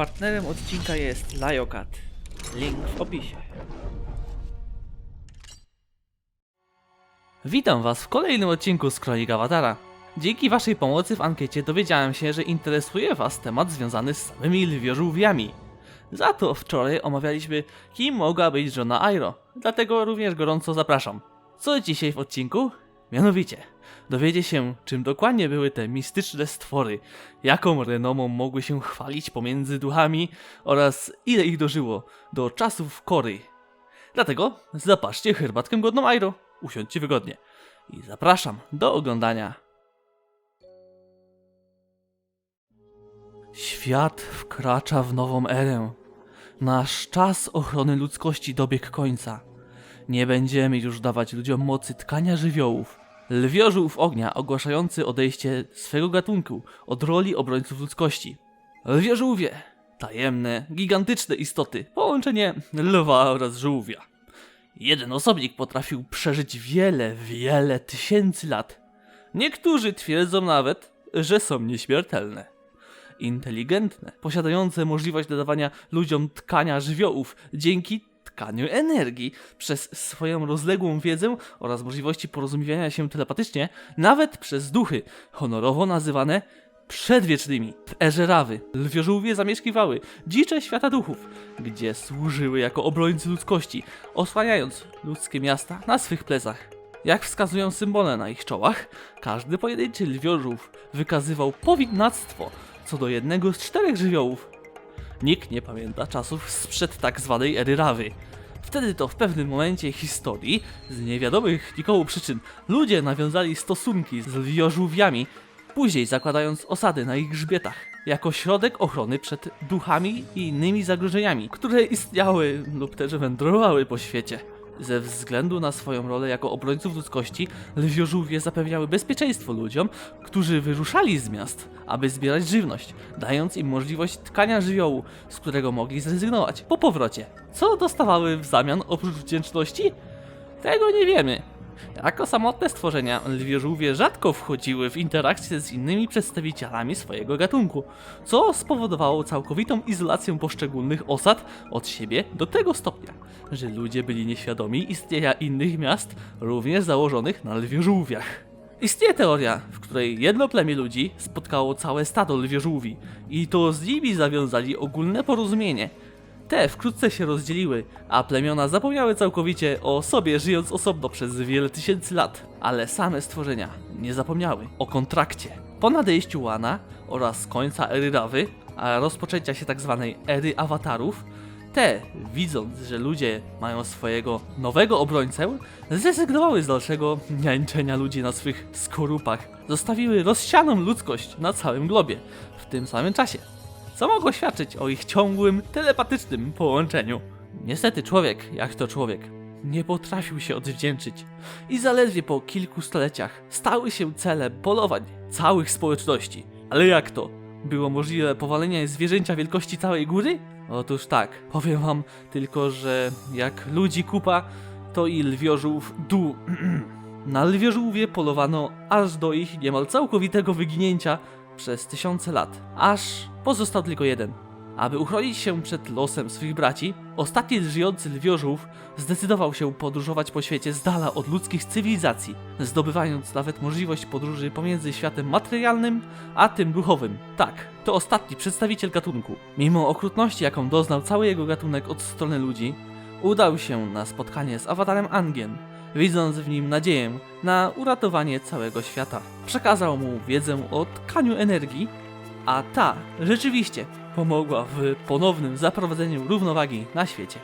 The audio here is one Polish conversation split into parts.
Partnerem odcinka jest Liokat. Link w opisie. Witam Was w kolejnym odcinku z Kronik Awatara. Dzięki Waszej pomocy w ankiecie dowiedziałem się, że interesuje Was temat związany z samymi lwiożółwiami. Za to wczoraj omawialiśmy, kim mogła być żona Airo, dlatego również gorąco zapraszam. Co dzisiaj w odcinku? Mianowicie, dowiecie się, czym dokładnie były te mistyczne stwory, jaką renomą mogły się chwalić pomiędzy duchami oraz ile ich dożyło do czasów Kory. Dlatego zapaszcie herbatkę godną Airo, usiądźcie wygodnie i zapraszam do oglądania. Świat wkracza w nową erę. Nasz czas ochrony ludzkości dobiegł końca. Nie będziemy już dawać ludziom mocy tkania żywiołów. Lwiożółw ognia ogłaszający odejście swego gatunku od roli obrońców ludzkości. Lwiożółwie, tajemne, gigantyczne istoty, połączenie lwa oraz żółwia. Jeden osobnik potrafił przeżyć wiele, wiele tysięcy lat. Niektórzy twierdzą nawet, że są nieśmiertelne inteligentne, posiadające możliwość dodawania ludziom tkania żywiołów dzięki tkaniu energii przez swoją rozległą wiedzę oraz możliwości porozumiewania się telepatycznie, nawet przez duchy, honorowo nazywane przedwiecznymi. W erze Rawy lwiożółwie zamieszkiwały dzicze świata duchów, gdzie służyły jako obrońcy ludzkości, osłaniając ludzkie miasta na swych plecach. Jak wskazują symbole na ich czołach, każdy pojedynczy lwiożółw wykazywał powinnactwo co do jednego z czterech żywiołów. Nikt nie pamięta czasów sprzed tak zwanej ery Rawy. Wtedy to w pewnym momencie historii, z niewiadomych nikomu przyczyn, ludzie nawiązali stosunki z lwiożółwiami, później zakładając osady na ich grzbietach, jako środek ochrony przed duchami i innymi zagrożeniami, które istniały lub też wędrowały po świecie. Ze względu na swoją rolę jako obrońców ludzkości, lwiożółwie zapewniały bezpieczeństwo ludziom, którzy wyruszali z miast, aby zbierać żywność, dając im możliwość tkania żywiołu, z którego mogli zrezygnować po powrocie. Co dostawały w zamian oprócz wdzięczności? Tego nie wiemy. Jako samotne stworzenia, lwiożółwie rzadko wchodziły w interakcję z innymi przedstawicielami swojego gatunku, co spowodowało całkowitą izolację poszczególnych osad od siebie do tego stopnia, że ludzie byli nieświadomi istnienia innych miast, również założonych na lwiożółwiach. Istnieje teoria, w której jedno plemię ludzi spotkało całe stado lwiożółwi i to z nimi zawiązali ogólne porozumienie, te wkrótce się rozdzieliły, a plemiona zapomniały całkowicie o sobie, żyjąc osobno przez wiele tysięcy lat. Ale same stworzenia nie zapomniały o kontrakcie. Po nadejściu Łana oraz końca ery Rawy, a rozpoczęcia się tzw. ery awatarów, te, widząc, że ludzie mają swojego nowego obrońcę, zrezygnowały z dalszego niańczenia ludzi na swych skorupach. Zostawiły rozsianą ludzkość na całym globie w tym samym czasie co mogło świadczyć o ich ciągłym, telepatycznym połączeniu. Niestety człowiek, jak to człowiek, nie potrafił się odwdzięczyć i zaledwie po kilku stuleciach stały się cele polowań całych społeczności. Ale jak to? Było możliwe powalenie zwierzęcia wielkości całej góry? Otóż tak, powiem wam tylko, że jak ludzi kupa, to i lwiożów du... Na lwiożółwie polowano aż do ich niemal całkowitego wyginięcia przez tysiące lat, aż pozostał tylko jeden. Aby uchronić się przed losem swych braci, ostatni żyjący lwiożółw zdecydował się podróżować po świecie z dala od ludzkich cywilizacji, zdobywając nawet możliwość podróży pomiędzy światem materialnym a tym duchowym. Tak, to ostatni przedstawiciel gatunku. Mimo okrutności, jaką doznał cały jego gatunek od strony ludzi, udał się na spotkanie z awatarem Angien, widząc w nim nadzieję na uratowanie całego świata. Przekazał mu wiedzę o tkaniu energii, a ta rzeczywiście pomogła w ponownym zaprowadzeniu równowagi na świecie.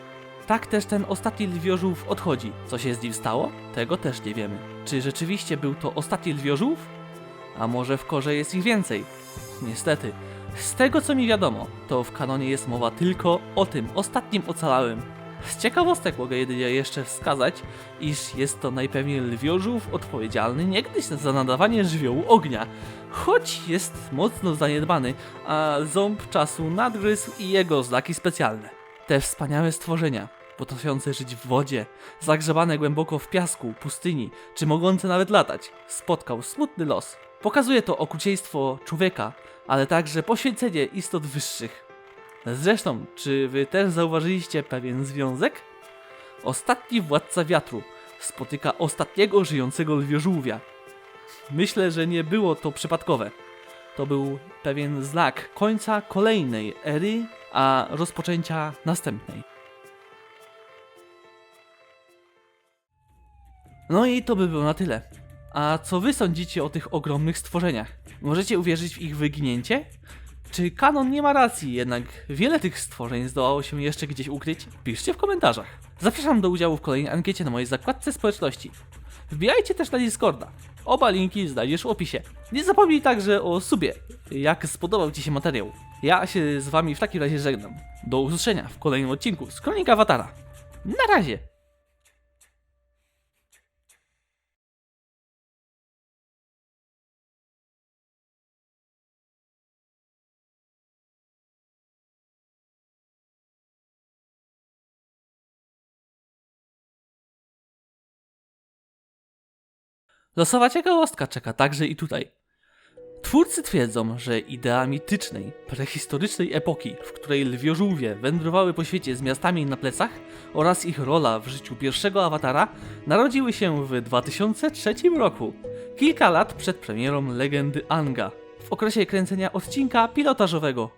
Tak też ten ostatni lwiożółw odchodzi. Co się z nim stało? Tego też nie wiemy. Czy rzeczywiście był to ostatni lwiożółw? A może w korze jest ich więcej? Niestety, z tego co mi wiadomo, to w kanonie jest mowa tylko o tym ostatnim ocalałym. Z ciekawostek mogę jedynie jeszcze wskazać, iż jest to najpewniej lwiożółw odpowiedzialny niegdyś za nadawanie żywiołu ognia, choć jest mocno zaniedbany, a ząb czasu nadgryzł i jego znaki specjalne. Te wspaniałe stworzenia, potrafiące żyć w wodzie, zagrzebane głęboko w piasku, pustyni, czy mogące nawet latać, spotkał smutny los. Pokazuje to okrucieństwo człowieka, ale także poświęcenie istot wyższych. Zresztą, czy wy też zauważyliście pewien związek? Ostatni władca wiatru spotyka ostatniego żyjącego lwiożółwia. Myślę, że nie było to przypadkowe. To był pewien znak końca kolejnej ery, a rozpoczęcia następnej. No i to by było na tyle. A co wy sądzicie o tych ogromnych stworzeniach? Możecie uwierzyć w ich wyginięcie? Czy kanon nie ma racji, jednak wiele tych stworzeń zdołało się jeszcze gdzieś ukryć? Piszcie w komentarzach. Zapraszam do udziału w kolejnej ankiecie na mojej zakładce społeczności. Wbijajcie też na Discorda. Oba linki znajdziesz w opisie. Nie zapomnij także o subie, jak spodobał Ci się materiał. Ja się z Wami w takim razie żegnam. Do usłyszenia w kolejnym odcinku z Kronika Awatara. Na razie! Losowa ciekawostka czeka także i tutaj. Twórcy twierdzą, że idea mitycznej, prehistorycznej epoki, w której lwiożółwie wędrowały po świecie z miastami na plecach oraz ich rola w życiu pierwszego awatara narodziły się w 2003 roku, kilka lat przed premierą legendy Anga, w okresie kręcenia odcinka pilotażowego